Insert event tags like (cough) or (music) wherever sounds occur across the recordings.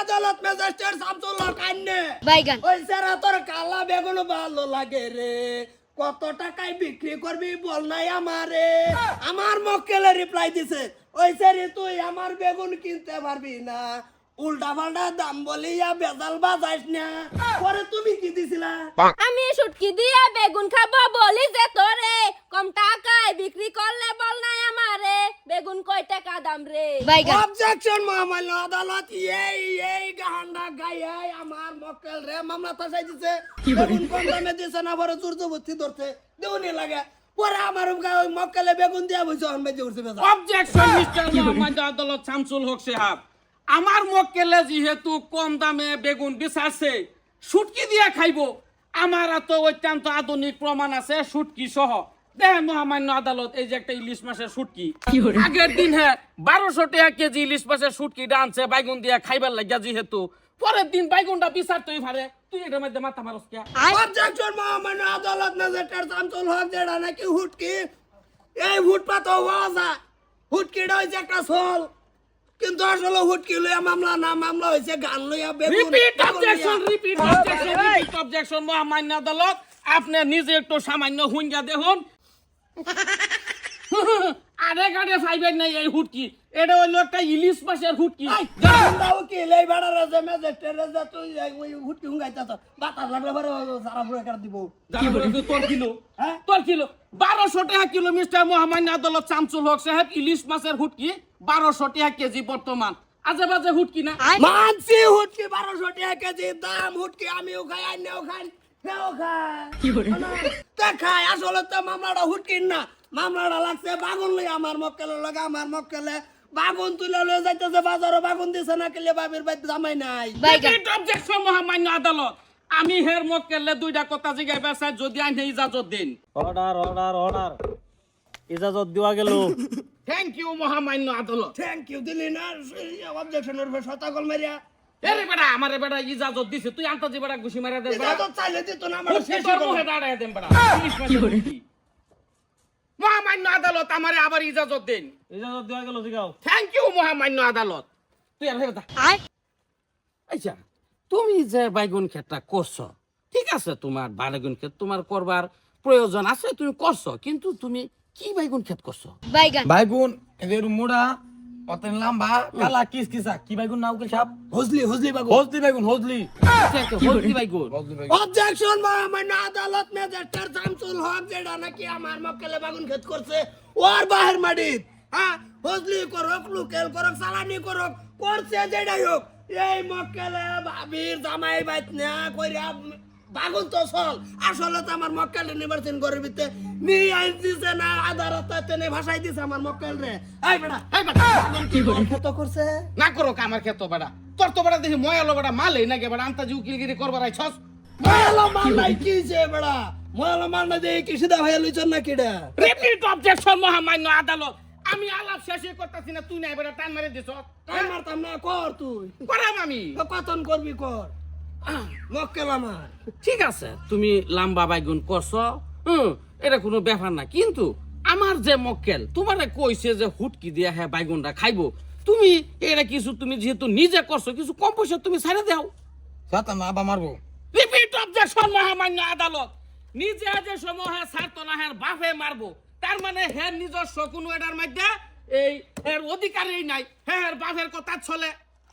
আদালত ম্যাজিস্ট্রেট শামসুল্লাহ কান্নে বাইগান। ওই স্যারা তোর কালা বেগুন ভালো লাগে রে। কত টাকায় বিক্রি করবি বল নাই আমারে। আমার মক্কেলে রিপ্লাই দিছে ওই স্যারে তুই আমার বেগুন কিনতে পারবি না। উল্টা পাল্টা দাম বলিয়া বেজাল বাজাইস না। পরে তুমি কি দিছিলা? আমি শুটকি দিয়ে বেগুন খাব বলি যে তোরে। কম টাকায় বিক্রি করলে বল আমারে টাকা দাম রে? অবজেকশন মহামান্য আদালত এই এই গাহান্ডা গায়ে আমার মক্কেল রে মামলা তাসাই দিছে বেগুন কম দামে দিছে না চুর ভর্তি ধরছে। দেউনি লাগে। পরে আমার গায়ে ওই মক্কেলে বেগুন দিয়া বইছে বেজে উঠছে বেজা অবজেকশন মিস্টার আদালত শামসুল হক সাহেব। আমার মক্কেলে যেহেতু কম দামে বেগুন বিচারছে শুটকি দিয়া খাইবো। আমার তো অত্যন্ত আধুনিক প্রমাণ আছে শুটকি সহ। দেখেন মহামান্য আদালত এই যে একটা ইলিশ মাছের শুটকি। আগের দিন হ্যাঁ বারোশো টাকা কেজি ইলিশ মাছের শুটকি আনছে বাইগুন দিয়া খাইবার লাগিয়া যেহেতু। পরের দিন বাইগুনটা বিচার তুই পারে তুই এটার মধ্যে মাথা মারস কে? অবজেকশন মহামান্য আদালত ম্যাজিস্ট্রেট শামসুল হক যেটা নাকি হুটকি? এই ফুটপাত ওয়াজা হুটকিটা হইছে একটা সোল কিন্তু আসলে হুটকি লইয়া মামলা না মামলা হয়েছে গান লইয়া বেগুন রিপিট বেগুন অবজেকশন লইয়া। রিপিট অবজেকশন রিপিট অবজেকশন মহামান্য আদালত। আপনি নিজে একটু সামান্য হুঙ্গা দেখুন। আরে গাড়ে ফাইবেন নাই এই হুটকি? এটা হইল একটা ইলিশ মাছের হুটকি। গান্ডা উকিল এই বেড়ারে যে ম্যাজিস্ট্রেটে যে তুই ওই হুটকি হুঙ্গাইতাছ? বাতাস লাগলে পরে সারা পুরো কাট দিব। তোর কিলো? হ্যাঁ? তোর কিলো? বারোশো টাকা কিলো মিস্টার মহামান্য আদালত শামসুল হক সাহেব ইলিশ মাছের হুটকি বারোশো টাকা কেজি বর্তমান। আজে বাজে হুটকি না? মানছি হুটকি বারোশো টাকা কেজি দাম হুটকি আমিও খাই আন্যও খাই। সেও খায় তা খাই আসলে তো মামলাটা হুটকির না। মামলাটা লাগছে বাগুন লই আমার মক্কেলে লগে আমার মক্কেলে। বাগুন তুলে লয়ে যাইতেছে বাজারে বাগুন দিছে না কেলে বাবির বাইতে জামাই নাই? অবজেকশন মহামান্য আদালত। আমি হের মক্কেলে দুইটা কথা জিগাই বেসায় যদি আইনে ইজাজত দিন। অর্ডার অর্ডার অর্ডার ইজাজত দেওয়া গেল। থ্যাংক ইউ মহামান্য আদালত। থ্যাংক ইউ দিলি না। অবজেকশনের শতাকল মারিয়া। এরে বেটা আমারে বেটা ইজাজত দিছে। তুই আন্তাজি বেটা ঘুষি মারা দে বেটা। ইজাজত চাইলে দিত না আমার ঘুষি তোর মুখে দাঁড়ায় দেন বেটা। ইলিশ মাছের হুটকি। মহামান্য আদালত আমারে আবার ইজাজত দিন। ইজাজত দেওয়া গেল জিগাও। থ্যাংক ইউ মহামান্য আদালত। তুই আর আচ্ছা তুমি যে বাইগুন ক্ষেতটা করছ ঠিক আছে তোমার বাইগুন ক্ষেত তোমার করবার প্রয়োজন আছে তুমি করছ কিন্তু তুমি কি বাইগুন ক্ষেত করছ? বাইগান। বাইগুন এদের মোড়া অতেন লাম্বা কালা কিস কিসা কি বাইগুন নাও উকিল সাহেব? হজলি হজলি বাগুন হজলি বাইগুন হজলি। বাইগুন। হজলি বাইগুন। অবজেকশন মহামান্য আদালত ম্যাজিস্ট্রেট শামসুল হক যেটা নাকি আমার মক্কেলে বাগুন ক্ষেত করছে ওর বাহির মাটিত। হ্যাঁ হজলি করক লুকেল করক সালানি করক করছে যেটাই হোক এই মক্কেলে ভাবির জামাই বাইত না কইরা বাগুন তো চল। আসলে তো আমার মক্কেল নির্বাচন করে দিতে নি আইন দিছে না আদালত তেনে ভাষাই দিছে আমার মক্কেল রে। এই বেটা এই বেটা, কি ক্ষেত করছে? না করো আমার ক্ষেত বেটা। তোর তো বেটা দেখি ময়ালো বেটা মালে নাকি বেটা? আন্তাজি উকিলগিরি করবার আইছস? ময়ালো মাল নাই কি যে বেড়া ময়ালো মাল না দিয়ে কি সিধা ভাইয়া লইছন না কিডা রিপিট অবজেকশন মহামান্য আদালত। আমি আলাপ শেষে করতেছি না তুই নাই বেটা টান মেরে দিছ তাই মারতাম না কর তুই। করাম আমি। কতন করবি কর। মক্কেল আমার। ঠিক আছে তুমি লাম্বা বাইগুন করছ। হুম এটা কোনো ব্যাপার না। কিন্তু আমার যে মক্কেল তোমারে কইছে যে হুটকি দিয়া হ্যাঁ বাইগুনটা খাইবো। তুমি এটা কিছু তুমি যেহেতু নিজে করছ কিছু কম পয়সা তুমি ছেড়ে দাও। সাতা না আবা মারবো। রিপিট অবজেকশন মহামান্য আদালত। নিজে যে সময় হ্যাঁ ছাড়তো না হ্যাঁ বাপে মারবো। তার মানে হ্যাঁ নিজস্ব কোনো এটার মধ্যে এই এর অধিকারই নাই। হ্যাঁ বাপের কথা চলে।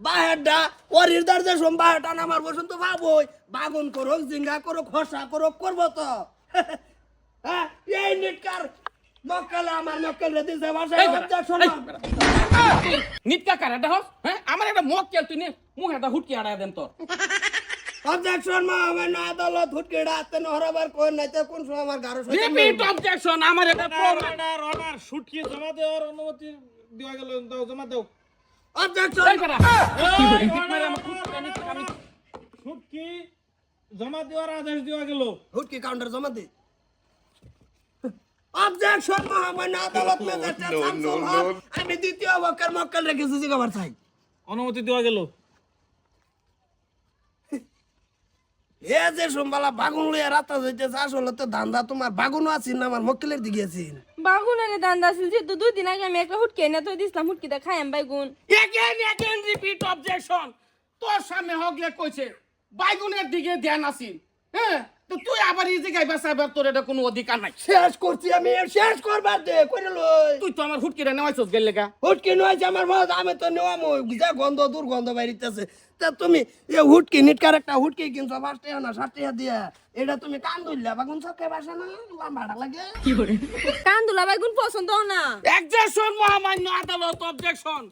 বাহেরটা ওয়ারিস দাঁড় যে সম বাহেরটা নামার বসুন তো ভাবই বাগুন করুক জিঙ্গা করুক খসা করুক করব তো। (laughs) হ্যাঁ এই নিটকার মক্কেলে আমার মক্কেলে দিছে ভাষায় অবজেকশন। কার হস? হ্যাঁ আমার একটা মক কেল তুই নে মুখ একটা হুটকি আড়াই দেন তোর। অবজেকশন মহামান্য আদালত হুটকে ডাকতে নহরাবার কোন নাইতে কোন সময় আমার গারো রিপিট অবজেকশন আমার এটা প্রমাণ। অর্ডার অর্ডার শুটকি জমা দেওয়ার অনুমতি দেওয়া গেল দাও জমা দাও। হুটকি, আমি- আমি- শুটকি জমা দেওয়ার আদেশ দেওয়া গেল। হুটকি কাউন্টার জমা দে। অবজেকশন মহামান্য আদালত ম্যাজিস্ট্রেট শামসুল হক আমি দ্বিতীয় বকের মক্কেল রেখেছি জিগাবার চাই। অনুমতি দেওয়া গেল। এ যে সোমবালা বাগুন লইয়া রাতা যাইতেছে আসলে তো ধান্দা তোমার বাগুনও আছি না আমার মক্কেলের দিকে আছি বাগুনের দান্দা ছিল যেহেতু দুই দিন আগে আমি একটা হুটকে এনে তো দিছিলাম হুটকিটা খাইম বাইগুন। এগেন এগেন রিপিট অবজেকশন তোর সামনে হগলে কইছে বাইগুনের দিকে ধ্যান আছিল হ্যাঁ? তো তুই আবার এই জায়গায় বাসাবার তোর এটা কোনো অধিকার নাই? শেষ করছি আমি শেষ করবার দে করে লই। তুই তো আমার হুটকিটা নেওয়াইছস গেলে গা হুটকি নয় আমার মত আমি তো নেওয়া যা গন্ধ দুর্গন্ধ বাইরিতেছে। তা তুমি এ হুটকি নিটকার একটা হুটকি কিনছো পাঁচ টাকা না ষাট টাকা দিয়া। এটা তুমি কান ধরলা বাগুন চক্কে বাসা না? লাম্বাটা লাগে। কান্দুলা বাইগুন পছন্দ না। অবজেকশন মহামান্য আদালত অবজেকশন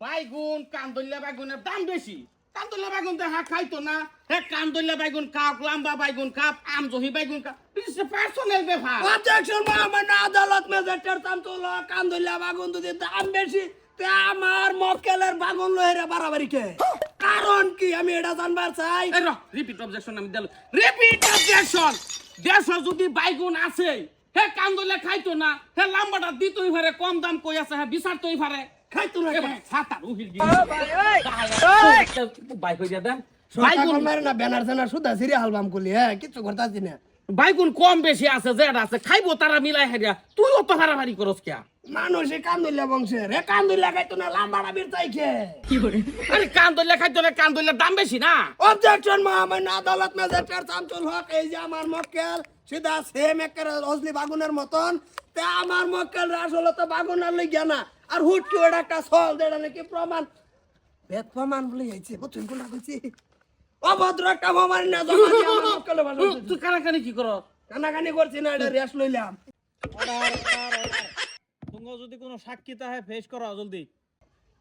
বাইগুন কান্দুল্লা বাইগুনের দাম বেশি। কান্দুল্লা বাইগুন দেখা খাইতো না। হে কান্দুল্লা বাইগুন কাপ লাম্বা বাইগুন কাপ আমজহি বাইগুন কাপ। ইটস পার্সোনাল ব্যাপার। অবজেকশন আদালত মেজেস্টার তামতুল কান ধরলা বাগুন যদি দাম বেশি তে আমার মক্কেলের বাগুন লহেরা বাড়াবাড়ি কে? কারণ কি? আমি এটা জানবার চাই। রিপিট অবজেকশন আমি দিলাম। রিপিট অবজেকশন দেশ যদি বাইগুন আছে হে কান্দুল্লা খাইতো না হে লাম্বাটা দিতই পারে কম দাম কই আছে হে বিচারতই পারে। খাইতো না ছাতা উহিল বাইক হইয়া দেন সরকার মারে না ব্যানার স্যানার সুদা সিরিয়া হালবাম করলি হ্যাঁ করতাছি না। কম বেশি আছে যেটা আছে খাইবো তারা মিলাই হেরিয়া। তুই অত হারাহারি করস কিয়া? মানুষে কান্দুল্লা বংশের হে কান্দুল্লা খাইতো না লাম্বাড়া বীর চাই খেয়ে আরে কান ধরলে খাইতো না কান ধরলে দাম বেশি না? অবজেকশন মহামান্য আদালত ম্যাজিস্ট্রেট শামসুল হক এই যে আমার মক্কেল সিধা সেম একের অজলি বাগুনের মতন। তে আমার মক্কেল আসলে তো বাগুনের লইগিয়া না। আর হুট কি ওটা একটা সল যেটা নাকি? প্রমাণ। বেদ প্রমাণ বলে যাইছে বুঝছেন কোনটা কইছি। অভদ্র একটা প্রমাণ না জমা দিয়ে আমার মক্কেলে ভালো তুই- কানাকানি কি কর কানাকানি করছি না এটা রেস্ট লইলাম। তোমরা যদি কোনো সাক্ষী তাহে ফেস করো জলদি।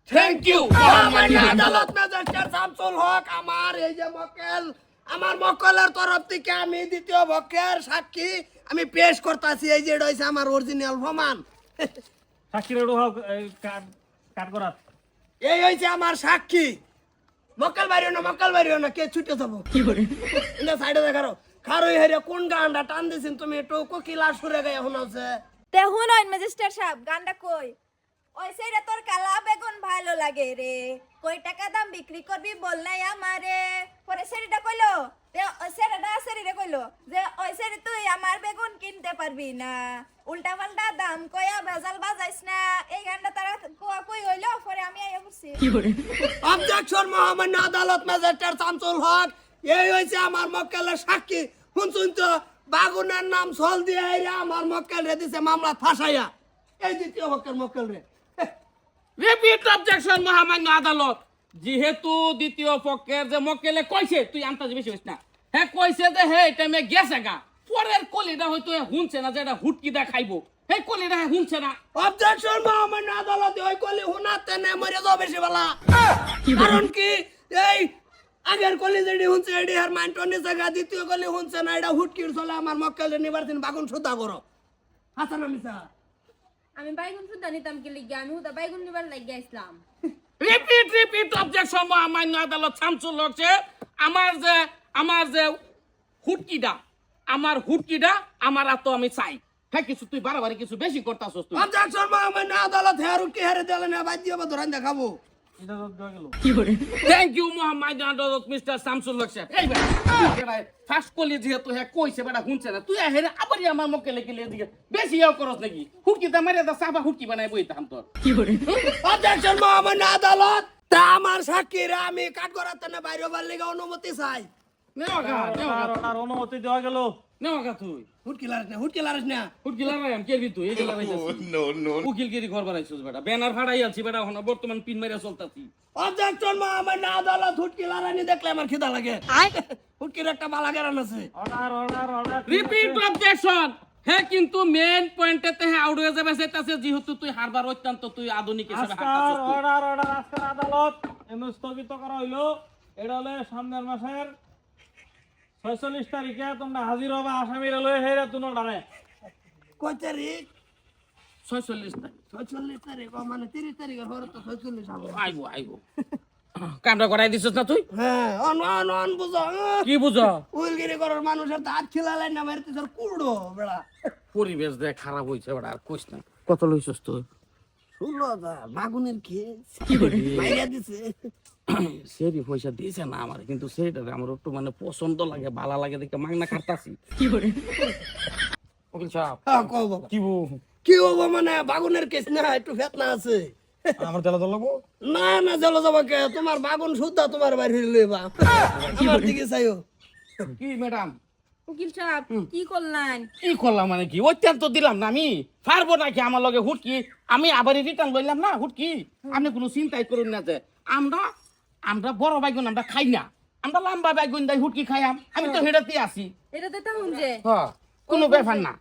থ্যাংক ইউ মহামান্য আদালত ম্যাজিস্ট্রেট শামসুল হক আমার এই যে মক্কেল আমার মক্কেলের তরফ থেকে আমি দ্বিতীয় পক্ষের সাক্ষী আমি পেশ করতেছি। এই যে এটা হইছে আমার অরিজিনাল প্রমাণ। সাক্ষী রেডো হোক কাট কাট করাত এই হইছে আমার সাক্ষী। মক্কাল বাড়িও না মক্কাল বাড়িও না কে ছুটে যাব? এটা সাইডে দেখারো খারো হেরে কোন গানটা টান দিছেন তুমি? একটু কোকিলা সুরে গায়ে শোনাচ্ছে তে হুনইন ম্যাজিস্টার সাহেব গানটা কই? ওই সেটা তোর কালা বেগুন ভালো লাগে রে। কই টাকা দাম বিক্রি করবি বল নাই আমারে। পরে সেরিটা কইলো সেরিটা সেরিরে কইলো যে ওই সেরি তুই আমার বেগুন কিনতে পারবি না। উল্টা পাল্টা দাম কয়া ভেজাল বাজাইস না। এই গানটা তারা কোয়া কই হইল পরে আমি আইয়া বলছি অবজেকশন মহামান্য আদালত ম্যাজিস্ট্রেট শামসুল হক এই হইছে আমার মক্কেলের সাক্ষী। শুনছুন তো বাগুনের নাম সল দিয়ে আমার মক্কেল রে দিছে মামলা ফাঁসাইয়া। এই দ্বিতীয় পক্ষের মক্কেল রে। রিপিট অবজেকশন মহামান্য আদালত যেহেতু দ্বিতীয় পক্ষের যে মক্কেলে কইছে তুই আন্তাজ বেশি হইস না। হ্যাঁ কইছে যে হে এটা মে গেছে গা। পরের কলিটা হয়তো হুনছে না যে এটা হুটকি দা খাইবো হে কলিটা হে হুনছে না। অবজেকশন মহামান্য আদালত ওই কলি হুনাতে নে মরে যাও বেশি বেলা। কারণ কি এই আগের কলি যেডি হুনছে এডি হার মাইন্ড টনি জায়গা দ্বিতীয় কলি হুনছে না এটা হুটকির চলে আমার মক্কেলে নিবার দিন বাগুন সুদা করো হাসান মিসা আমি বাইগুন সুদ্ধা নিতাম কি লিগা? আমি হুদা বাইগুন নিবার লাগিয়া ইসলাম রিপিট রিপিট অবজেকশন মহামান্য আদালত শামসুল হচ্ছে। আমার যে আমার যে হুটকিটা আমার হুটকিটা আমার আর তো আমি চাই। হ্যাঁ কিছু তুই বারবার কিছু বেশি করতাছস তুই। অবজেকশন মহামান্য আদালত হেরু কি হেরে দিলে না বাদ দিয়ে ধরান দেখাবো। থ্যাংক ইউ মোহাম্মদ আদালত মিস্টার শামসুল হক সাহেব এই বেটা ফার্স্ট কলি যেহেতু হ্যাঁ কইছে বেটা শুনছে না। তুই হেরে আবারই আমার মুখে লেগে লেগে দিকে বেশি ইয়া করস নাকি? হুটকি দা মারিয়া দা সাবা হুটকি বানাই বই তাম তোর। অবজেকশন মহামান্য আদালত তা আমার সাক্ষীরা আমি কাঠ করার না বাইরে বার লিগে অনুমতি চাই। আর অনুমতি দেওয়া গেল। নেওয়া গা তুই। হুটকি লারিস না হুটকি লারিস না? হুটকি লাগাই কেরবি তুই এই লাগাইছিস নো নো ঘর বানাইছিস বেটা ব্যানার ফাড়াই আছি বেটা এখন বর্তমান পিন মারিয়া চলতাছি। অবজেকশন মহামান্য আদালত হুটকি লারানি দেখলে আমার খিদা লাগে। হুটকির একটা বালা গেরান আছে। Order order order repeat objection হ্যাঁ কিন্তু মেন পয়েন্টেতে হ্যাঁ আউট হয়ে যাবে সেটাছে যেহেতু তুই হারবার অত্যন্ত তুই আধুনিক হিসেবে আজকার অর্ডার অর্ডার আজকার আদালত। এমন স্থগিত করা হইল এটা হলে সামনের মাসের ছয়চল্লিশ তারিখে তোমরা হাজির হবে আসামিরা লয়ে হেরে তুনো ডানে কয় তারিখ ছয়চল্লিশ তারিখ ছয়চল্লিশ তারিখ মানে তিরিশ তারিখের পরে তো ছয়চল্লিশ হবে। আইবো আইবো কামটা করাই দিছিস না তুই? হ্যাঁ অন অন অন বুঝো কি বুঝ উইলগিরি করার মানুষের তো হাত খিলালাই না মারতে তোর কুড়ো বেড়া। পরিবেশ দেখ খারাপ হয়েছে বেটা আর কইস না কত লইছস তুই? ষোলো হাজার বাগুনের খেয়ে মাইরা দিছে। সেরি পয়সা দিয়েছে না আমার কিন্তু সেটা আমার একটু মানে পছন্দ লাগে ভালো লাগে দেখে কাটতাছি উকিল সাহেব হ্যাঁ কও বাবা। কি বউ? কি হব মানে বাগুনের কেস না একটু ফেতনা আছে। আমার না না যাব কে? তোমার বাগুন শুদ্ধা তোমার বাড়ি লইবা আমার দিকে চাইও। কি ম্যাডাম? উকিল সাহেব কি করলেন? কি করলাম মানে কি? অত্যন্ত দিলাম না আমি। পারব নাকি আমার লগে হুটকি? আমি আবার রিটার্ন লইলাম না হুটকি? আপনি কোনো চিন্তাই করুন না যে আমরা আমরা বড় বাইগুন আমরা খাই না। আমরা লম্বা বাইগুন দাই হুটকি খাইয়াম আমি। তো হেঁটাতে আছি। এটাতে তাহুন যে। হ্যাঁ কোনো ব্যাপার না।